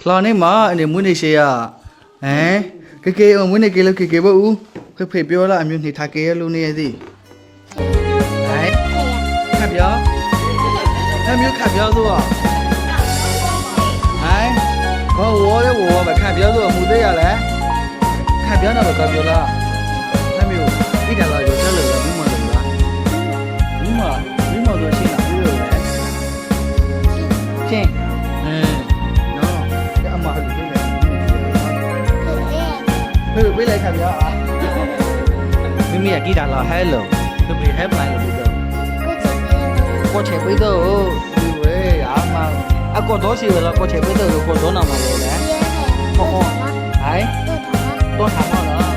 ဖလာနေမှာအနေမွေးနေရှေရဟမ်ကေကေမွေးနေကေလို့ကေကေဘဦးဖေဖေပြောလာအမျိုးနေထားကေရလို့နေရသည်ဟမ်ခပ်ပြောခပ်မျိုးခပ်ပြောဆိုတော့ဟမ်ဘောဝေါ်ရဲဝေါ်ပဲခပ်ပြောဆိုမူသေးရလဲခပ်ပြောတော့ပဲကပြောလားခပ်မျိုးဣတာလာရော ပြေးလိုက်ခပ်ပြောအာမိမိကဂီတာလာဟဲလို့ဖေဖေဟဲပလိုက်လို့ပြောကိုချေပိတော့ဒီဝဲအာမအကောတော့ရှိရလားကိုချေပိတော့ကိုတော့နာမလဲလေဟိုဟိုဟိုင်တော့ထားမလား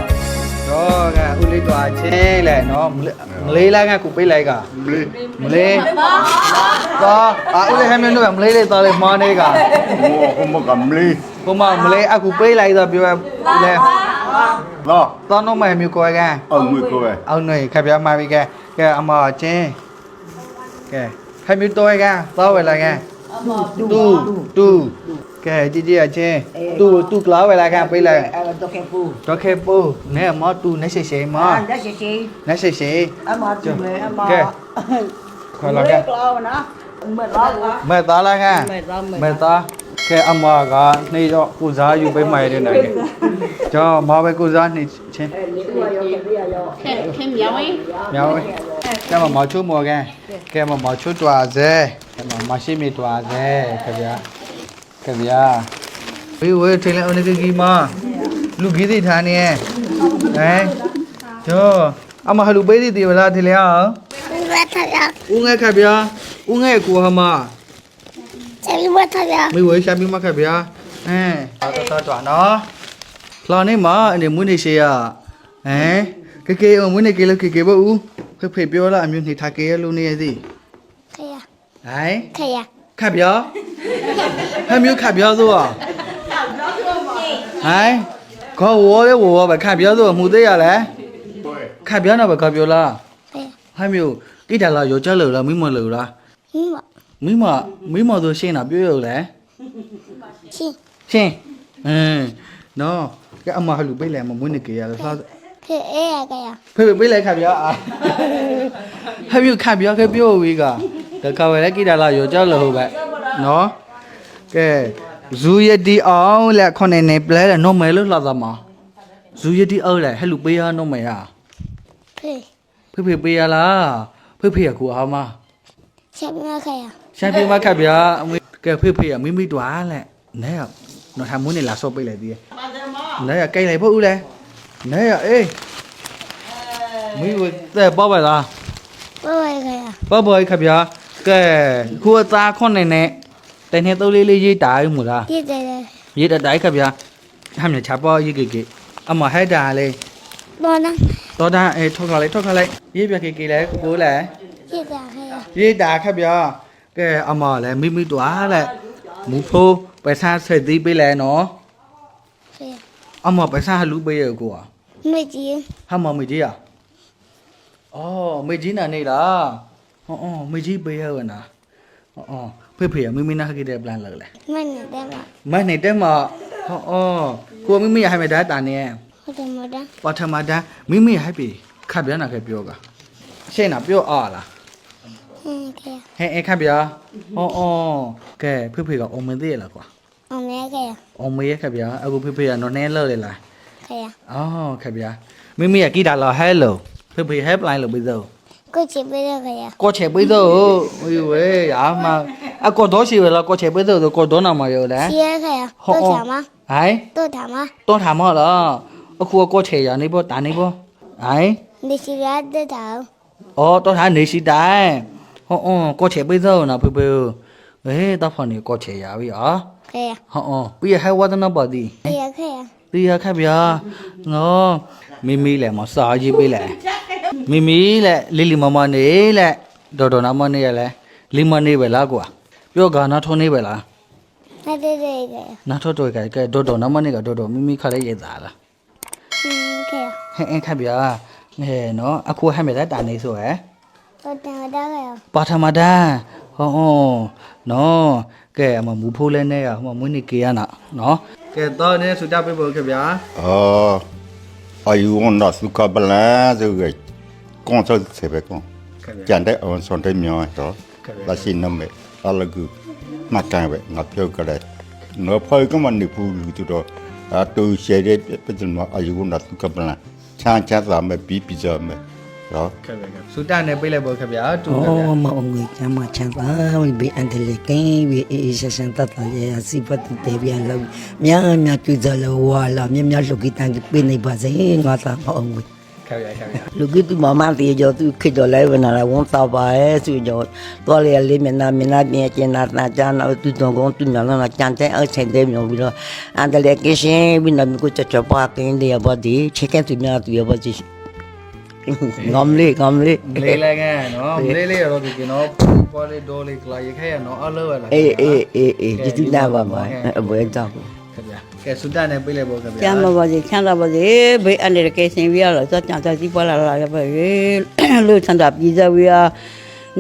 တော့ကဦးလေးတွားချင်းလေနော်မလေးလာကကူပိလိုက်ကမလေးတော့အာဦးလေးဟမ်းမင်းတို့ကမလေးလေးတော့လေမောနေက Mua không có cầm ly ဘုမမလေးအကူပိလိုက်တော့ပြောလေ Đó တော့တော့မမျိုးကိုက Ờ người cô về အောင်နေခပ်ပြမှာပြီကဲကဲအမချင်းကဲဟမ်းမျိုးတော့ကတော့ဝဲလာကတူတူကဲကြည့်ကြည့်အချင်းတူတူကလာဝဲလာခံပေးလိုက်အဲတော့ကေပူတော့ခေပူနဲမတူနဲရှိရှိမအာဒါရှိရှိနဲရှိရှိအမတူလေအမခေါ်လာကကလောနော်မလာကမဲသားလာ ခံမဲသားမဲမဲသားကဲအမကနေတော့ကုစားယူပေးမှရတဲ့နိုင်ကျော်မပဲကုစားနေချင်းတူရရောပြရရော thêm dấu ấy မြောင်းကဲမမချိုးမော်ကန်ကဲမမချိုးတွားစေကဲမမရှိမီတွားစေခင်ဗျာခင်ဗျာဝေးဝေးထင်းလဲအုန်ကကြီးမလူကြီးတွေထားနေဟမ်ကျော်အမဟလူပေးသေးတယ်ဗလားထင်းလဲအောင်ဝတ်ထားရဦးငဲခက်ဗျာဦးငဲကိုဟမချယ် ဝတ်ထားရမေဝေးရှာပြီးမခက်ဗျာအဲတော့တော့တော့နော်ဖလာနေမှာအနေမွေးနေရှေရဟမ်ကေကေမွေးနေကေလို့ကေကေဘဦးဖေဖေပြောလာအမျိုးနေထားကေရလို့နေရသည်ခရဟမ်ခရခတ်ပြောဟမ်မျိုးခတ်ပြောဆိုတော့ဟမ်ခေါ်ဝေါ်ရဲဝေါ်ပဲခတ်ပြောဆိုမူသေးရလဲခတ်ပြောတော့ပဲခတ်ပြောလားဖေဟမ်မျိုးကိတာလာရောကြလို့လားမိမလို့လားမမ မိမမိမဆိုရှင်းတာပြောရလဲချင်းရှင်းဟမ်နော်ကဲအမဟလူပိတ်လိုက်မမွေးနေကြရလားဖေအေးရခရဖေဖေပိတ်လိုက်ခတ်ပြောအာဟမ်မျိုးခတ်ပြောခဲ့ပြောဝေးကတခါဝဲလဲကိတာလာရောကြလို့ဟုတ်ပဲနော်ကဲဇူယတီအောင်လက်ခုနှစ်နေပလဲတဲ့နော်မဲလို့လှသမှာဇူယတီအောင်လက်ဟဲ့လူပေးရနော်မဲရဖေဖေဖေပေးရလားဖေဖေကကူအားမချက်မခရ ရှမ်းပြေမခတ်ဗျာအမွေကဲဖေဖေကမိမိတွားလက်နဲရနော်ဟာမွေးနေလာဆော့ပိတ်လိုက်သေးတယ်နဲရကြိုက်လိုက်ဖို့ဦးလဲနဲရအေးမိဝတဲ့ပေါ့ပါလားဝဝခရပေါ့ပေါ့ခတ်ဗျာကဲခုအသားခုနှစ်နဲ့တနေ့သုံးလေးလေးရေးတာယူမလားပြည့်တယ်ရေးတတိုင်းခဗျာဟမ်းမြချပေါ်ရေးကေကေအမဟဲ့တာလေဘောနတော်တာအဲထုတ်ခလိုက်ထုတ်ခလိုက်ရေးပြကေကေလဲကိုလဲပြည့်တယ်ခရရေးတာခဗျာ ကဲအမလဲမိမိတွားလဲမူဖိုးပဆာဆက်သေးပေးလဲနော် ဖေ အမပဆာလူပေးရကိုอ่ะ မကြီး ဟာမမေကြီးอ่ะအော်မေကြီးနာနေလားဟောအော်မေကြီးပေးရဝနာဟောအော်ဖေဖေမိမိနာခိတဲ့ plan လောက်လဲ မနဲ့တယ်မ မနဲ့တက်မဟောအော်ကိုမိမိရဟမယ်ဒါတာနေ ဟုတ်တယ်မဒ ပထမတန်းမိမိဟိုက်ပြီခပ်ပြန်တာခဲ့ပြောကရှင်းတာပြောအားလား ဟင်းခရဟဲ့အဲ့ခပ်ပြဟောအော်ကဲဖေဖေကအောင်မသိရလားကွာအမေခရအောင်မရခပ်ပြအခုဖေဖေကနော်နဲလောက်လေလားခရအော်ခပ်ပြမိမိကဂီတာလာဟဲလိုဖေဖေဟဲပလိုင်းလို့ပြီးသောကိုချစ်ပေးရခရကိုချေပြီးသောဝေးဝေးအာမအကောတော့ရှိရလားကိုချေပြီးသောကိုတော့နာမရောလဲစီရခရတို့ချာမဟိုင်တို့ထားမတော့ထားမလားအခုကိုချေရနေဘောတာနေဘောဟိုင်ဒီစီရတဲ့တောင်အော်တော့ထားနေရှိတိုင်း ဟောအော်ကိုချေပြီးသောနော်ဖေဖေဟေးတော့ဖာနေကိုချေရပြီအာခရဟောအော်ပြီးရဟဲဝဒနာပါဒီခရခရတီးရခက်ဗျာနော်မိမိလည်းမစားကြီးပေးလဲမိမိလည်းလီလီမမနေလဲဒေါ်ဒေါ်နာမနေရလဲလီမနေပဲလားကွာပြောကနာထုံးနေပဲလားနဲ့တဲ့တဲ့ခရနာထော့တော့ကဲကဲဒေါ်ဒေါ်နာမနေကဒေါ်ဒေါ်မိမိခလိုက်ရသားလားဟင်းခရဟဲ့အင်းခက်ဗျာဟဲ့နော်အခုဟဲ့မဲ့တာနေဆိုဟဲ့တို့တယ်တော့ခရ ပါထမတန်းဟောဟောနော်ကဲအမမူဖိုးလဲနဲ့ရဟိုမမွေးနေကေရနာနော်ကဲတော့နေစုတပေးဖို့ခင်ဗျာ Oh, ayuda a su cabala, su que con eso se ve con. ခင်ဗျာကျန်တဲ့အဝန်ဆုံးတဲ့မြောင်းတော့လာရှိနမေအလကူမကန်ပဲငါပြောကြတယ်နော်ဖိုကမနိပူလူတို့အတူရှယ်တဲ့ပြည်မအယူနာသူကပလန်ချမ်းချမ်းသာမဲ့ပြီးပြီးကြမယ် နော်ခက်ပဲခက်စူတာနဲ့ပြိလိုက်ပေါ့ခက်ဗျာတူခက်ဗျာအော်မအောင်ငွေချမ်းမချမ်းသာဝိဘေအန်တလေကင်းဝိအေးရှရှန်တတ်တယ်ရစီပတ်တေပြန်လို့များများကျူဇလဝါလာမြများလှုပ်ကြီးတန်ကြီးပြနေပါစေငါသာမအောင်ငွေခက်ဗျာခက်ဗျာလူကြီးသူမမတေကြောသူခေတော်လိုက်ဝနာလာဝန်သာပါရဲ့သူကြောတော်လေလေးမျက်နှာမျက်နှာပြင်းကျင်နာနာကြနာသူတုံကုန်းသူမြောင်းလာကြံတဲ့အဆိုင်တဲ့မြောင်းပြီးတော့အန်တလေကင်းရှင်ဘိနမကိုချချပွားကင်းတယ်ဘာဒီချက်ကသူများသူရပါစီ ကြီးငမ်လေးငမ်လေးလေးလဲကဲနော်လေးလေးရတော့ဒီကနော်ပေါ်လေးဒေါ်လေးကလာရခဲရနော်အလောရလားအေးအေးအေးအေးဒီတူနာပါပါအဘွယ်ကြောက်ခင်ဗျာကဲစုတနဲ့ပေးလိုက်ဖို့ခင်ဗျာကျမ်းမပါစေချမ်းသာပါစေဘေးအန္တရာယ်ကင်းစင်ပြီးရတော့ကြောက်ကြံကြစီးပွားလာလာရပါရေလို့ချမ်းသာပြည်စဝေးရ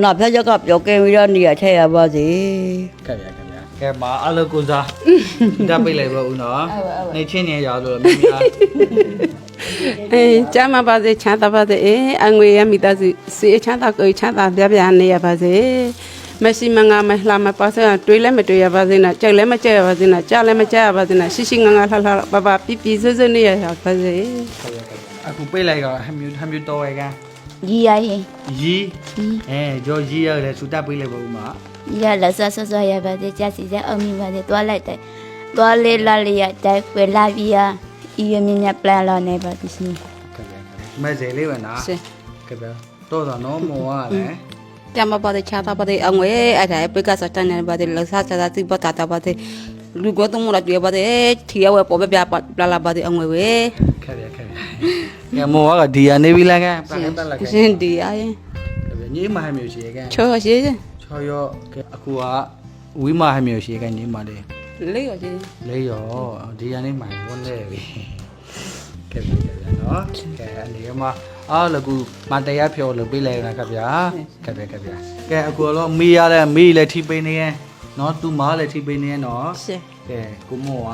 နောက်ဖက်ချက်ကပြောကဲပြီးတော့နေရထည့်ရပါစေခင်ဗျာခင်ဗျာကဲမအလောကိုစားစုတပေးလိုက်ဖို့ဦးနော်နေချင်းနေရလို့မမီး အေးကျမ်းမပါစေချမ်းသာပါစေအေးအငွေရမိသားစုစေချမ်းသာကိုယ်ချမ်းသာပြပြနေရပါစေမရှိမငါမလှမပါစေတွေးလည်းမတွေးရပါစေနဲ့ကြိုက်လည်းမကြိုက်ရပါစေနဲ့ကြားလည်းမကြားရပါစေနဲ့ရှိရှိငါငါလှလှပပပြပြဆွဆွနေရပါစေအခုပေးလိုက်တော့ဟမျိုးဟမျိုးတော်ရကကြီးရရင်ရီအဲကြောရီရတယ်စုတပေးလိုက်ဖို့ဦးမရလာဆဆဆရပါစေကြစီစအောင်မြင်ပါစေတွားလိုက်တယ်တွားလေးလာလေးရတိုက်ွယ်လာပြီးရဤရမြင်မြပလန်လာနေပါသည် ရှင်ခင်ဗျာမဲစေလေးပဲနော်ရှင်ခင်ဗျာတော့တော့နော်မောရလဲကျမ်းမပါစေချမ်းသာပါစေအငွေအဲ့ဒါပိကစတန်နေပါစေလောဆာချာတိပတာတာပါစေလူကတော့မလာတွေ့ပါစေထီရဝပေါ်ပြပြလာလာပါစေအငွေဝေခဲ့ရခဲ့ရကဲမောကဒီကနေပြီလားကဲပတ်ခဲ့တက်လာကဲရှင်ဒီအရင်ခင်ဗျာညီမဟမျိုးရှိရကဲချောရှိချောရောကဲအခုကဝိမဟမျိုးရှိရကဲညီမလေး လေးရရှိလေးရောဒီကနေမှဝန်နေပြီကဲပြီကဲဗျာနော်ကဲအနေမှာအားလကူမတရားဖြောလို့ပေးလိုက်ရတာခင်ဗျာကဲဗျာကဲဗျာကဲအခုတော့မီးရတဲ့မီးလည်းထိပေးနေရဲ့နော်သူ့မားလည်းထိပေးနေရဲ့နော်ရှင်ကဲကိုမောက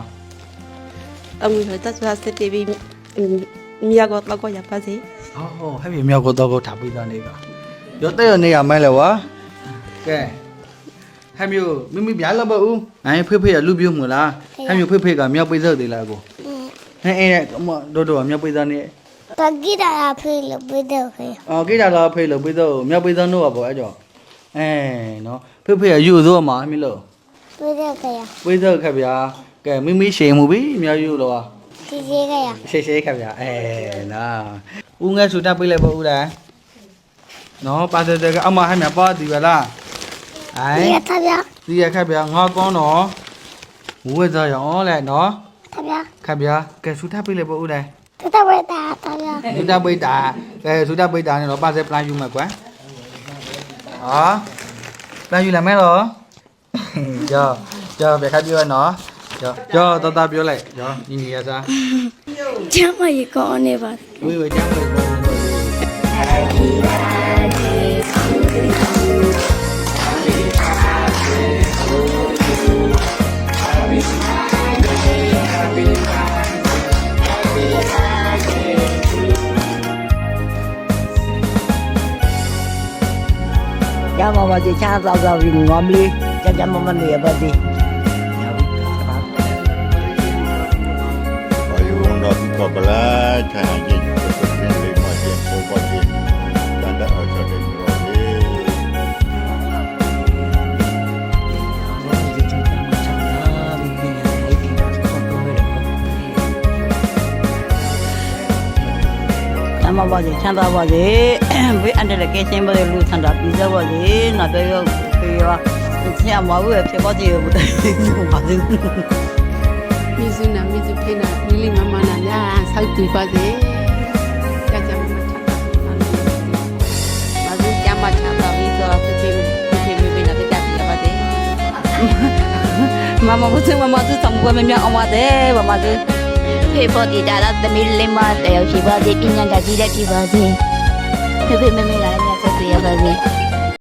အမှုရတတ်သွားစတေးပြီးမြတ်ကတော့ရပါစေဟောဟောဟဲ့မြေမြောက်ကတော့ကိုထားပြီးသားနေပါရောတဲ့ရနေရမိုင်းလဲဝါကဲ ဟဲ့မျိုးမိမိပြားလဘဦးအဲဖေဖေရလူပြုံးမလားဟဲ့မျိုးဖေဖေကမြောက်ပိစောက်သေးလားကိုဟဲ့အဲမတော်တော်မြောက်ပိစောက်နေတကီတာဖေးလို့ပြတော့ခေအော်ကိတာလာဖေလို့ပိစောက်မြောက်ပိစောက်တော့ပါအဲ့ကြောအဲနော်ဖေဖေရယူသောမှာမင်းလို့ပြတော့ခေပိစောက်ခက်ဗျာကဲမိမိရှိန်မှုပြီမြောက်ယူတော့ဒီကြီးခေရှေ့ရှေ့ခက်ဗျာအဲနာဦးငယ်ဆူတက်ပိလိုက်ပါဦးလားနော်ပါတဲ့ကအမဟဲ့မြပါဒီဗလား အိုဒီင်ရထဗျာဒီရခက်ဗျာငါကောင်းတော့ဝဲကြရအောင်လေနော်ထဗျာခက်ဗျာကဲဆူတက်ပိလိုက်ပါဦးလားတတဝဲတာထဗျာဆူတက်ပိတာကဲဆူတက်ပိတာနဲ့တော့ပါစေပလန်ယူမယ်ကွာဟာပလန်ယူလာမယ်တော့ကြောကြောဘယ်ခက်ပြော နော်ကြောကြောတတပြောလိုက်ကြောညီညီရစားကျမရေကောင်းနေပါဝေးဝေးကြောင်းဝေးဝေးကျမ်းမပါစေချမ်းသာသာပြီးငမ်လေးကျမ်းကျမ်းမမနေရပါစေ ayuda a su မ်းမပါစေချမ်းသာပါစေဘေးအန္တရာယ်ကင်းစင်ပါစေလူချမ်းသာပြည်စပါစေနောက်တော့ရောခေရောဆရာမဝဲဖြစ်ပါစေဘုရားပါစေမြစုနာမြစုဖိနာလီလီမမနာညာဆောက်တူပါစေကြကြမမချမ်းသာပါစေကျမ်းမချမ်းသာပြီးတော့ဖိဖိဖိဖိဖိနာကြကြပြပါစေမမဘုသူမမသူသံပွဲမမြအောင်ပါတယ်မမသူ ဖေဖို့ဒီတာတော့သမီးလေးမတယောက်ရှိပါသေးပညာတတ်ကြီးတဲ့ဖြစ်ပါစေဖေဖေမမေလာလည်းမြတ်ဆက်ရပါစေ